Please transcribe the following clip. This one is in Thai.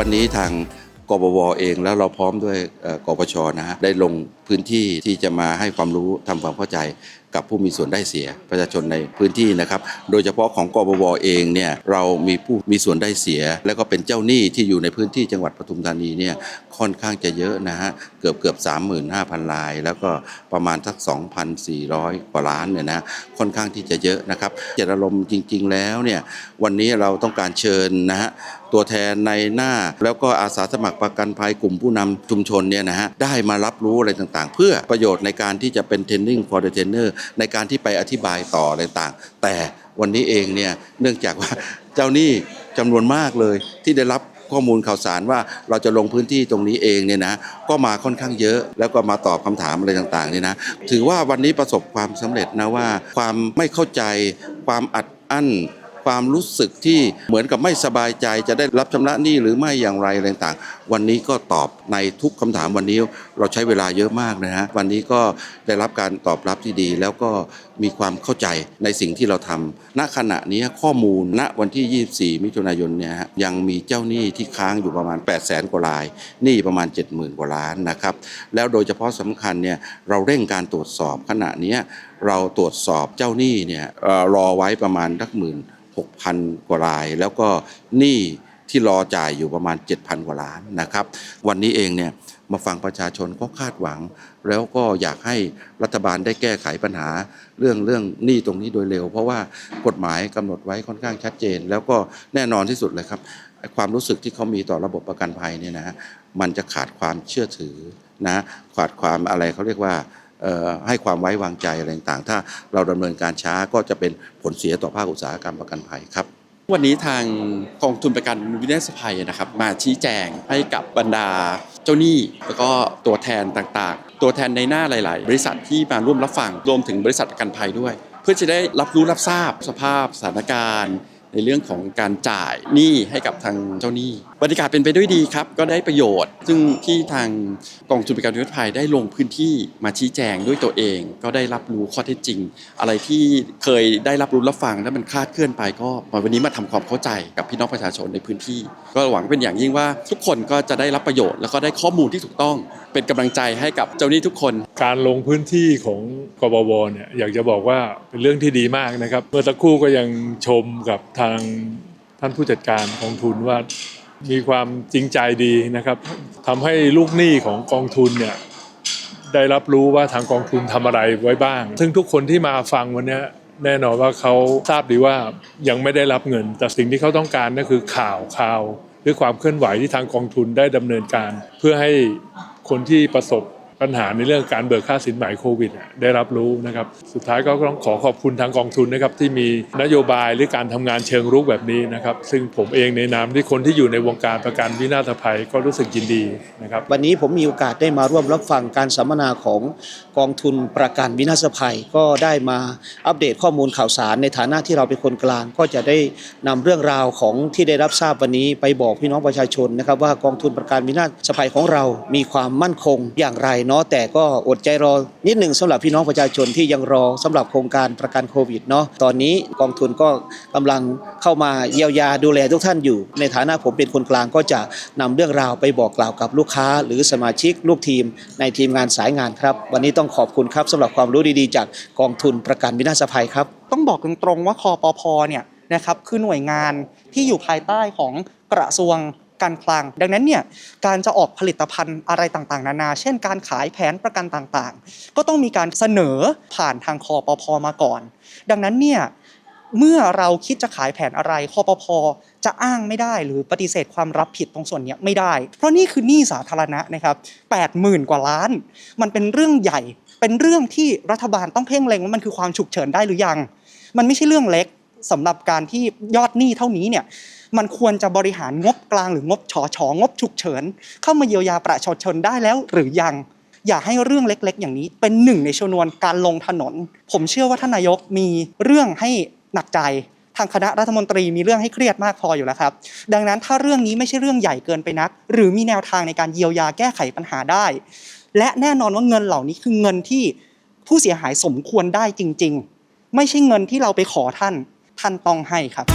วันนี้ทางกบวเองแล้วเราพร้อมด้วยกปชนะฮะได้ลงพื้นที่ที่จะมาให้ความรู้ทำความเข้าใจกับผู้มีส่วนได้เสียประชาชนในพื้นที่นะครับ โดยเฉพาะของกบวเองเนี่ยเรามีผู้มีส่วนได้เสีย แล้วก็เป็นเจ้าหนี้ที่อยู่ในพื้นที่จังหวัดปทุมธานีเนี่ยค่อนข้างจะเยอะนะฮะเกือบเกือบ35,000ราย แล้วก็ประมาณสัก 2,400 กว่าล้านเนี่ยนะค่อนข้างที่จะเยอะนะครับเจตนารมณ์จริง ๆ แล้วเนี่ยวันนี้เราต้องการเชิญนะฮะ ตัวแทนในหน้า แล้วก็อาสาสมัครประกันภัยกลุ่มผู้นำชุมชนเนี่ยนะฮะได้มารับรู้อะไรต่างๆ เพื่อประโยชน์ในการที่จะเป็น training for the trainer ในการที่ไปอธิบายต่ออะไรต่างๆ แต่วันนี้เองเนี่ยเนื่องจากว่าเจ้าหนี้จำนวนมากเลยที่ได้รับข้อมูลข่าวสารว่าเราจะลงพื้นที่ตรงนี้เองเนี่ยนะก็มาค่อนข้างเยอะแล้วก็มาตอบคำถามอะไรต่างๆเนี่ยนะถือว่าวันนี้ประสบความสำเร็จนะว่า ความไม่เข้าใจความอัดอั้น ความรู้สึกที่เหมือนกับไม่สบายใจจะได้รับชำระหนี้หรือไม่อย่างไรอะไรต่างๆวันนี้ก็ตอบในทุกคำถามวันนี้เราใช้เวลาเยอะมากนะฮะวันนี้ก็ได้รับการตอบรับที่ดี แล้วก็มีความเข้าใจในสิ่งที่เราทำณขณะนี้ข้อมูลณวันที่ 24 มิถุนายนเนี่ยฮะยังมีเจ้าหนี้ที่ค้างอยู่ประมาณ 8 0 0แสนกว่ารายหนี้ประมาณ 70,000 กว่าล้านนะครับแล้วโดยเฉพาะสำคัญเนี่ยเราเร่งการตรวจสอบขณะนี้เราตรวจสอบเจ้าหนี้เนี่ยรอไว้ประมาณทักหมื่น 6,000 กว่าราย แล้วก็หนี้ที่รอจ่ายอยู่ประมาณ 7,000 กว่าล้านนะครับ วันนี้เองเนี่ยมาฟังประชาชนก็คาดหวัง แล้วก็อยากให้รัฐบาลได้แก้ไขปัญหาเรื่องเรื่องหนี้ตรงนี้โดยเร็ว เพราะว่ากฎหมายกำหนดไว้ค่อนข้างชัดเจน แล้วก็แน่นอนที่สุดเลยครับ ความรู้สึกที่เขามีต่อระบบประกันภัยเนี่ยนะมันจะขาดความเชื่อถือนะขาดความอะไรเขาเรียกว่า ให้ความไว้วางใจอะไรต่างๆ ถ้าเราดำเนินการช้าก็จะเป็นผลเสียต่อภาคอุตสาหกรรมประกันภัยครับวันนี้ทางกองทุนประกันวินาศภัยนะครับ มาชี้แจงให้กับบรรดาเจ้าหนี้แล้วก็ตัวแทนต่างๆ ตัวแทนในหน้าหลาย ๆ บริษัทที่มาร่วมรับฟังรวมถึงบริษัทประกันภัยด้วย เพื่อจะได้รับรู้รับทราบสภาพสถานการณ์ ในเรื่องของการจ่ายหนี้ให้กับทางเจ้าหนี้บรรยากาศเป็นไปด้วยดีครับ ก็ได้ประโยชน์ ซึ่งที่ทางกองทุนประกันวินาศภัยได้ลงพื้นที่มาชี้แจงด้วยตัวเอง ก็ได้รับรู้ข้อเท็จจริง อะไรที่เคยได้รับรู้รับฟังแล้วมันคลาดเคลื่อนไปก็มาวันนี้มาทำความเข้าใจกับพี่น้องประชาชนในพื้นที่ ก็หวังเป็นอย่างยิ่งว่าทุกคนก็จะได้รับประโยชน์แล้วก็ได้ข้อมูลที่ถูกต้อง เป็นกำลังใจให้กับเจ้าหนี้ทุกคน การลงพื้นที่ของกบวเนี่ยอยากจะบอกว่าเป็นเรื่องที่ดีมากนะครับ เมื่อสักครู่ก็ยังชมกับทางท่านผู้จัดการกองทุนว่ามีความจริงใจดีนะครับทำให้ลูกหนี้ของกองทุนเนี่ยได้รับรู้ว่าทางกองทุนทำอะไรไว้บ้าง ซึ่งทุกคนที่มาฟังวันนี้แน่นอนว่าเขาทราบดีว่ายังไม่ได้รับเงิน แต่สิ่งที่เขาต้องการนั่นคือข่าวข่าว หรือความเคลื่อนไหวที่ทางกองทุนได้ดำเนินการ เพื่อให้ คนที่ประสบ ปัญหาในเรื่องการเบิกค่าสินไหมโควิดได้รับรู้นะครับ สุดท้ายก็ต้องขอขอบคุณทางกองทุนนะครับที่มีนโยบายหรือการทำงานเชิงรุกแบบนี้นะครับซึ่งผมเองในนามที่คนที่อยู่ในวงการประกันวินาศภัยก็รู้สึกยินดีนะครับวันนี้ผมมีโอกาสได้มาร่วมรับฟังการสัมมนาของกองทุนประกันวินาศภัย ก็ได้มาอัปเดตข้อมูลข่าวสารในฐานะที่เราเป็นคนกลาง ก็จะได้นำเรื่องราวของที่ได้รับทราบวันนี้ไปบอกพี่น้องประชาชนนะครับว่ากองทุนประกันวินาศภัยของเรามีความมั่นคงอย่างไรเนาะแต่ก็อดใจรอนิดหนึ่งสำหรับพี่น้องประชาชนที่ยังรอสำหรับโครงการประกันโควิดเนาะตอนนี้กองทุนก็กำลังเข้ามาเยียวยาดูแลทุกท่านอยู่ ในฐานะผมเป็นคนกลางก็จะนำเรื่องราวไปบอกกล่าวกับลูกค้า หรือสมาชิกลูกทีม ในทีมงานสายงานครับ วันนี้ต้องขอบคุณครับสำหรับความรู้ดีๆ จากกองทุนประกันวินาศภัยครับต้องบอกตรงๆว่าคอปพเนี่ยนะครับคือหน่วยงานที่อยู่ภายใต้ของกระทรวง การคลัง ดังนั้นเนี่ยการจะออกผลิตภัณฑ์อะไรต่างๆ นานา เช่น การขายแผนประกันต่างๆ ก็ต้องมีการเสนอผ่านทางคอปพมาก่อน ดังนั้นเนี่ยเมื่อเราคิดจะขายแผนอะไรคอปพจะอ้างไม่ได้หรือปฏิเสธความรับผิดตรงส่วนเนี้ยไม่ได้ เพราะนี่คือหนี้สาธารณะนะครับ80,000 กว่าล้าน มันเป็นเรื่องใหญ่ เป็นเรื่องที่รัฐบาลต้องเพ่งเล็งว่ามันคือความฉุกเฉินได้หรือยัง มันไม่ใช่เรื่องเล็ก สำหรับการที่ยอดหนี้เท่านี้เนี่ยมันควรจะบริหารงบกลางหรืองบฉอชองบฉุกเฉิน เข้ามาเยียวยาประชาชนได้แล้วหรือยัง อย่าให้เรื่องเล็ก ๆ อย่างนี้เป็นหนึ่งในชนวนการลงถนน ผมเชื่อว่าท่านนายกมีเรื่องให้หนักใจทางคณะรัฐมนตรีมีเรื่องให้เครียดมากพออยู่แล้วครับ ดังนั้นถ้าเรื่องนี้ไม่ใช่เรื่องใหญ่เกินไปนัก หรือมีแนวทางในการเยียวยาแก้ไขปัญหาได้ และแน่นอนว่าเงินเหล่านี้คือเงินที่ผู้เสียหายสมควรได้จริง ๆ ไม่ใช่เงินที่เราไปขอท่าน ท่านต้องให้ครับ